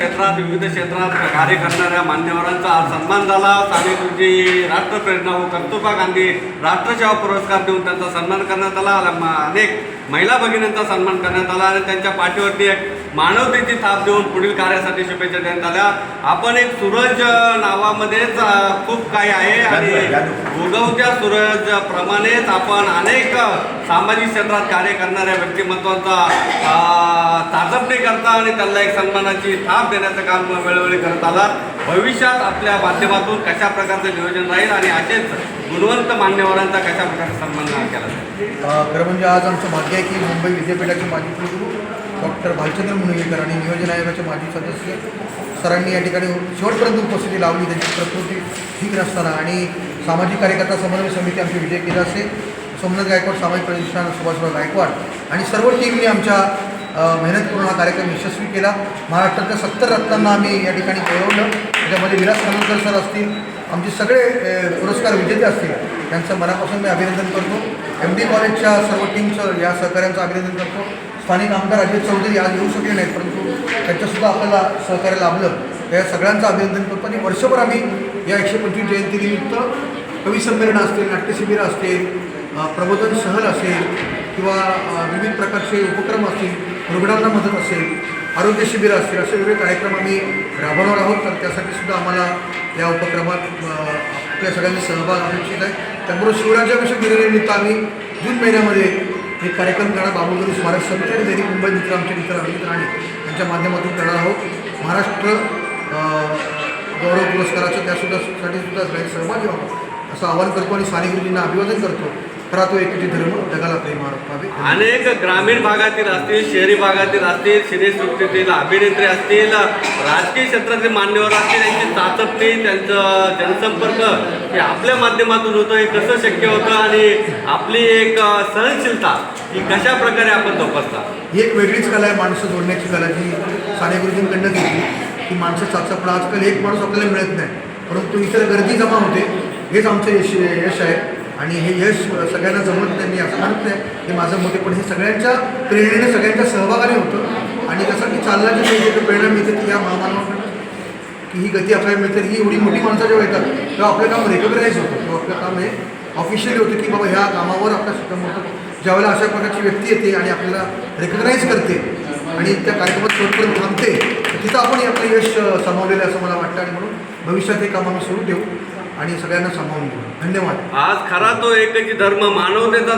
क्षेत्रात विविध क्षेत्रात कार्य करणाऱ्या मान्यवरांचा आज सन्मान झाला. सावित्रीजी राष्ट्रप्रेरणा व कस्तुरबा गांधी? राष्ट्रसेवा पुरस्कार देऊन त्यांचा सन्मान करण्यात आला. आणि अनेक महिला भगिनींचा सन्मान करण्यात आला. आणि त्यांच्या पाठीवरती एक मानवतेची थाप देऊन पुढील कार्यासाठी शुभेच्छा देण्यात आल्या. आपण एक सूरज नावामध्येच खूप काही आहे. आणि उगवत्या सूरज प्रमाणेच आपण अनेक सामाजिक क्षेत्रात कार्य करणाऱ्या व्यक्तिमत्वाचा अ, ने करता आणि त्यांना एक सन्मानाची थाप देण्याचं काम वेळोवेळी करत आला भविष्यात आपल्या माध्यमातून कशा प्रकारचं नियोजन राहील आणि असेच गुणवंत मान्यवरांचा कशा प्रकारे सन्मान केला जाईल? खरं म्हणजे आज आमचं भाग्य आहे की मुंबई विद्यापीठाचे माजी कुलगुरू डॉक्टर भालचंद्र मुनगेकर आणि नियोजन आयोगाचे माजी सदस्य सरांनी या ठिकाणी शेवटपर्यंत उपस्थिती लावली. त्यांची प्रकृती ठीक नसताना आणि सामाजिक कार्यकर्ता समन्वय समिती आमचे विजय केदासे सोमनाथ गायकवाड सामाजिक प्रतिष्ठान सुभाषराव गायकवाड आणि सर्व टीमने आमच्या मेहनत करून हा कार्यक्रम यशस्वी केला. महाराष्ट्रातल्या सत्तर रत्नांना आम्ही या ठिकाणी गौरवलं. त्याच्यामध्ये विलास खानोलकर सर असतील आमचे सगळे पुरस्कार विजेते असतील त्यांचं मनापासून मी अभिनंदन करतो. एम डी कॉलेजच्या सर्व टीमचं या सहकार्यांचं अभिनंदन करतो. स्थानिक आमदार अजित चौधरी आज येऊ शकले नाहीत परंतु त्यांच्यासुद्धा आपल्याला सहकार्य लाभलं. त्या सगळ्यांचं अभिनंदन करतो. आणि वर्षभर आम्ही या एकशे पंचवीस जयंतीनिमित्त कविसंमेलनं असतील नाट्यशिबिरं असतील प्रबोधन सहल असेल किंवा विविध प्रकारचे उपक्रम असतील रुग्णांना मदत असेल आरोग्य शिबिरं असतील असे वेगळे कार्यक्रम आम्ही राबवणार आहोत. तर त्यासाठी सुद्धा आम्हाला या उपक्रमात आपल्या सगळ्यांनी सहभाग अपेक्षित आहे. त्यामुळे शिवराज्याभिषेक दिनानिमित्त आम्ही जून महिन्यामध्ये एक कार्यक्रम करणार. बाबुगुरू स्मारक समिती आणि दैनिक मुंबई मित्र आमचे मित्र अमित राणे यांच्या माध्यमातून करणार आहोत. महाराष्ट्र गौरव पुरस्काराचं त्यासुद्धा साठी सुद्धा सगळ्यांनी सहभागी व्हावं असं आवाहन करतो आणि स्थानिक गुरुजींना अभिवादन करतो. खरा तो एकीचे धर्म जगाला प्रेम व्हावे अनेक ग्रामीण भागातील असतील शहरी भागातील असतील सिनेसृष्टीतील अभिनेत्री असतील राजकीय क्षेत्रातील मान्यवर असतील यांची चाचपणी त्यांचं जनसंपर्क हे आपल्या माध्यमातून होतं हे कसं शक्य होतं आणि आपली एक सहनशीलता ही कशा प्रकारे आपण जोपासता? ही एक वेगळीच कला आहे माणसं जोडण्याची कला जी साने गुरुजींकडनं घेतली की माणसं चाचपणं आजकाल एक माणूस आपल्याला मिळत नाही. परंतु इतर गर्दी जमा होते हेच आमचं यश यश आहे. आणि हे यश सगळ्यांना जमत नाही मी असं म्हणत नाही. हे माझं मोठे पण हे सगळ्यांच्या प्रेरणेने सगळ्यांच्या सहभागाने होतं. आणि जसं की चालला की प्रेरणा मिळते ती या महामानवाकडे की ही गती आपल्याला मिळते ही एवढी मोठी माणसं जेव्हा येतात तेव्हा आपलं काम रेकग्नाईज होतं. किंवा आपलं काम हे ऑफिशियली होतं की बाबा ह्या कामावर आपल्या सुद्धा मोठं ज्यावेळेला अशा प्रकारची व्यक्ती येते आणि आपल्याला रेकग्नाईज करते आणि त्या कार्यक्रमात शेवटपर्यंत थांबते तिथं आपण आपलं यश सामावलेलं असं मला वाटतं. आणि म्हणून भविष्यात हे काम आम्ही सुरू ठेवू. आणि सगळ्यांना सामावून घेऊ धन्यवाद. आज खरा तो एकच धर्म मानवतेचा